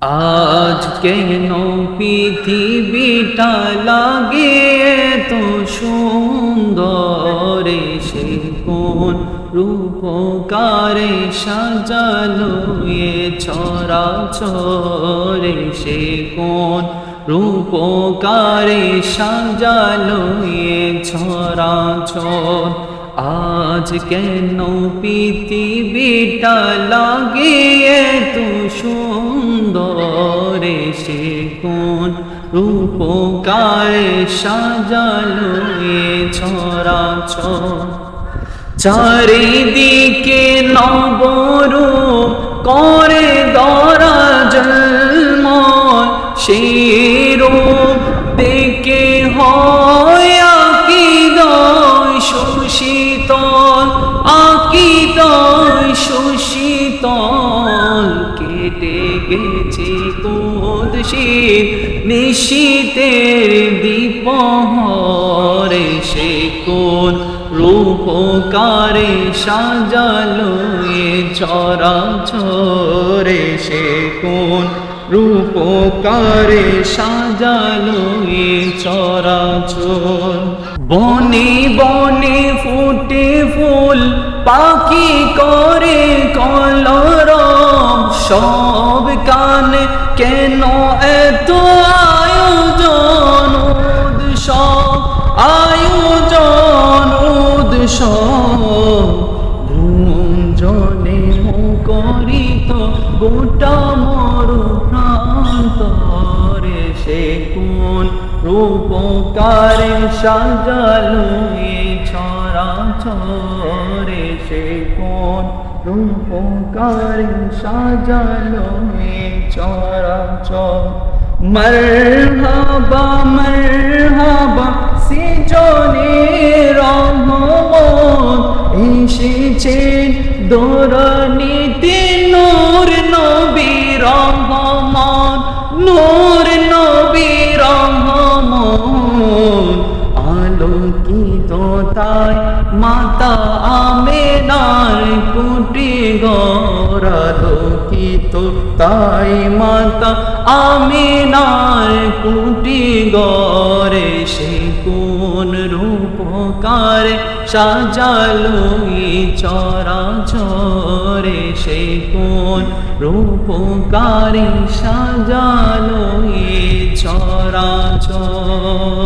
আজ কেন পৃথিবীটা লাগে তো সুন্দর সে কোন রূপকারে সাজালো এ ছড়া ছরে সে কোন রূপকারে সাজালো এ ছড়া ছর আজ কেন পৃথিবীটা লাগে তো সুন্দর সে কোন রূপকারে সাজালো এ ছড়া চারিদিকে নবরূপ করে দরা জন্ময় সেই রূপ দেখে হয় সুশীতল আকিদয় সুশীতল কেটে গেছে কোদশী নিশীতের দীপহরে সে কোন রূপকারে সাজালো এ চরা ছরে সে কোন রূপকারে সাজালো এ চরা চোর বনে বনে ফুটে ফুল, পাখি করে কলরব সব কানে কেন এত আয়োজন? উৎসব আয়োজন গুঞ্জনে মুকরিত গোটা মর প্রান্তরে সে কোন রূপকারে সাজালো ছড়া ছরে সে কোন রূপকারে সাজালো ছড়া ছর মরহাবা মরহাবা, সিজনে রহমত। এসেছেন দোরনীতি, নূর নবী রহমত। নূর নবী রহমত। আলোকিত তাই মাতা আমেনার কুটি গরালোকিত তাই মাতা আমিনার কুটি গরে সে কোন রূপকারে সাজালো ই চরা চরে সে কোন রূপকারে সাজালো ই চরা চর